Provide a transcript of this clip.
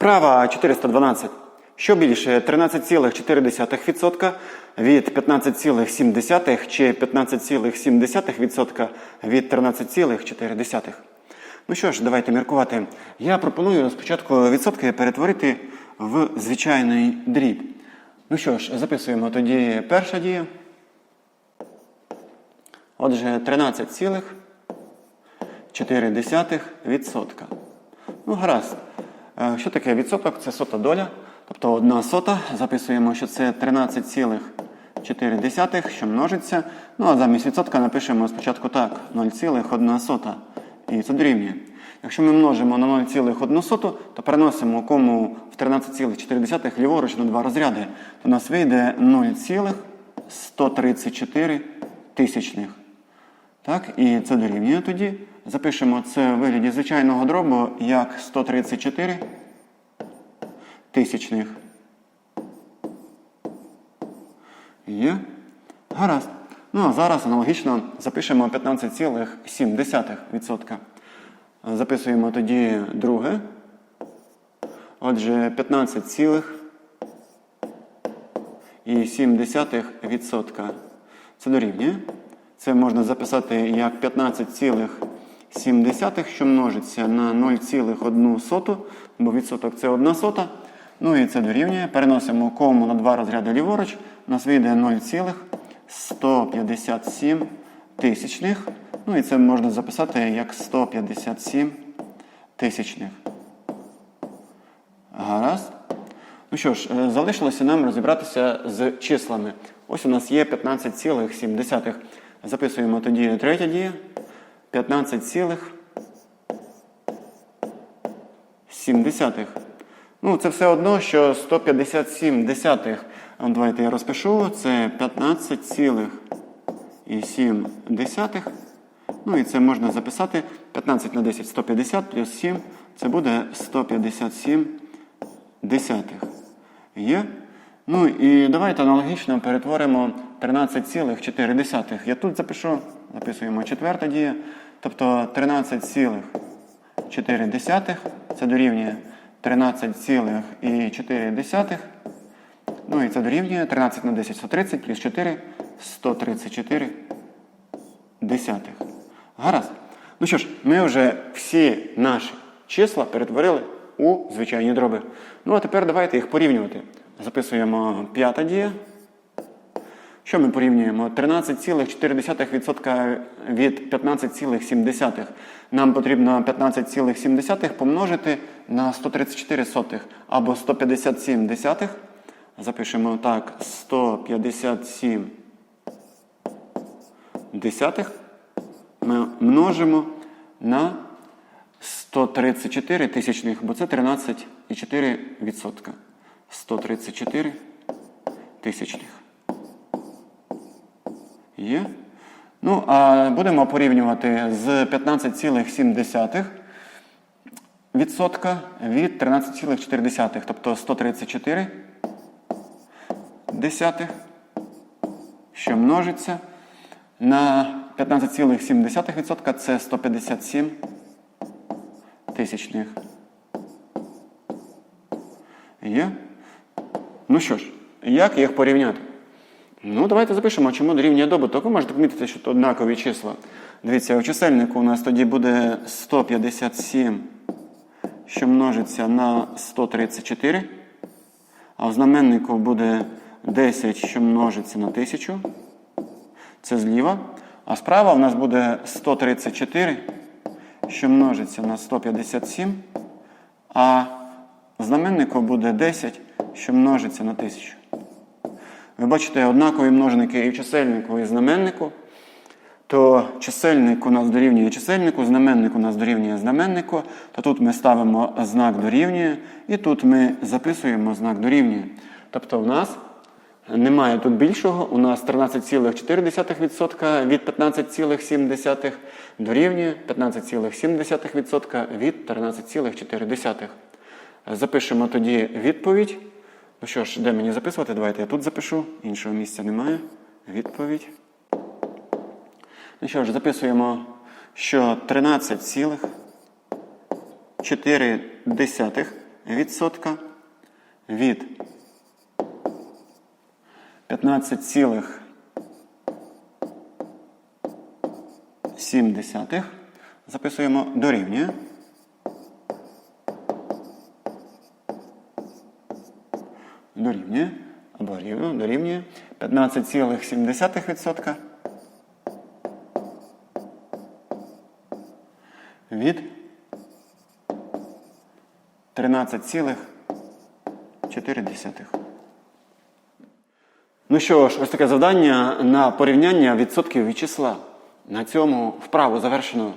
Вправа 412. Що більше 13,4% від 15,7 чи 15,7% від 13,4? Ну що ж, давайте міркувати. Я пропоную спочатку відсотки перетворити в звичайний дріб. Ну що ж, записуємо тоді перша дія. Отже, 13,4%. Ну, гаразд. Е, Що таке відсоток? Це сота доля. Тобто одна сота. Записуємо, що це 13,4, що множиться. Ну, а замість відсотка напишемо спочатку так, 0,1 сота. І це дорівнює. Якщо ми множимо на 0,1 соту, то переносимо кому в 13,4 ліворуч на два розряди, то у нас вийде 0,134 тисячних. Так, і це дорівнює тоді. Запишемо це в вигляді звичайного дробу як 134 тисячних. Є. Гаразд. Ну а зараз аналогічно запишемо 15,7%. Записуємо тоді друге. Отже, 15,7%. Це дорівнює. Це можна записати як 15,7, що множиться на 0,1 соту, бо відсоток це 1 сота. Ну і це дорівнює. Переносимо кому на два розряди ліворуч. У нас вийде 0,157 тисячних. Ну і це можна записати як 157 тисячних. Гаразд. Ну що ж, е, залишилося нам розібратися з числами. Ось у нас є 15,7. Записуємо тоді третя дія. 15,7. Ну, це все одно, що 157 десятих. Давайте я розпишу. Це 15,7. Ну і це можна записати 15 на 10 150 плюс 7. Це буде 157 десятих. Є? Ну і давайте аналогічно перетворимо 13,4. Я тут запишу, записуємо четверта дія. Тобто 13,4 це дорівнює 13,4. Ну і це дорівнює 13 на 10 130 плюс 4 134 десятих. Гаразд. Ну що ж, ми вже всі наші числа перетворили у звичайні дроби. Ну а тепер давайте їх порівнювати. Записуємо п'ята дія. Що ми порівнюємо? 13,4% від 15,7. Нам потрібно 15,7 помножити на 134 сотих або 157 десятих. Запишемо так, 157 десятих. Ми множимо на 134 тисячних, бо це 13,4%. 134 тисячних. Є. Ну, а будемо порівнювати з 15,7 відсотка від 13,4, тобто 134 десятих, що множиться на 15,7% це 157 тисячних. Є? Ну що ж, як їх порівняти? Ну, давайте запишемо, чому дорівнює добуток. Ви можете помітити, що це однакові числа. Дивіться, у чисельнику у нас тоді буде 157, що множиться на 134. А в знаменнику буде 10, що множиться на 1000. Це зліва. А справа у нас буде 134, що множиться на 157. А в знаменнику буде 10, що множиться на 1000. Ви бачите однакові множники і в чисельнику, і в знаменнику. То чисельник у нас дорівнює чисельнику, знаменник у нас дорівнює знаменнику. То тут ми ставимо знак дорівнює, і тут ми записуємо знак дорівнює. Тобто в нас немає тут більшого. У нас 13,4% від 15,7 дорівнює 15,7% від 13,4. Запишемо тоді відповідь. Ну що ж, де мені записувати? Давайте я тут запишу. Іншого місця немає. Відповідь. Ну що ж, записуємо, що 13,4 відсотка від 15,7 записуємо дорівнює. Дорівнює або рівно дорівнює 15,7% від 13,4. Ну що ж, ось таке завдання на порівняння відсотків від числа. На цьому вправу завершено.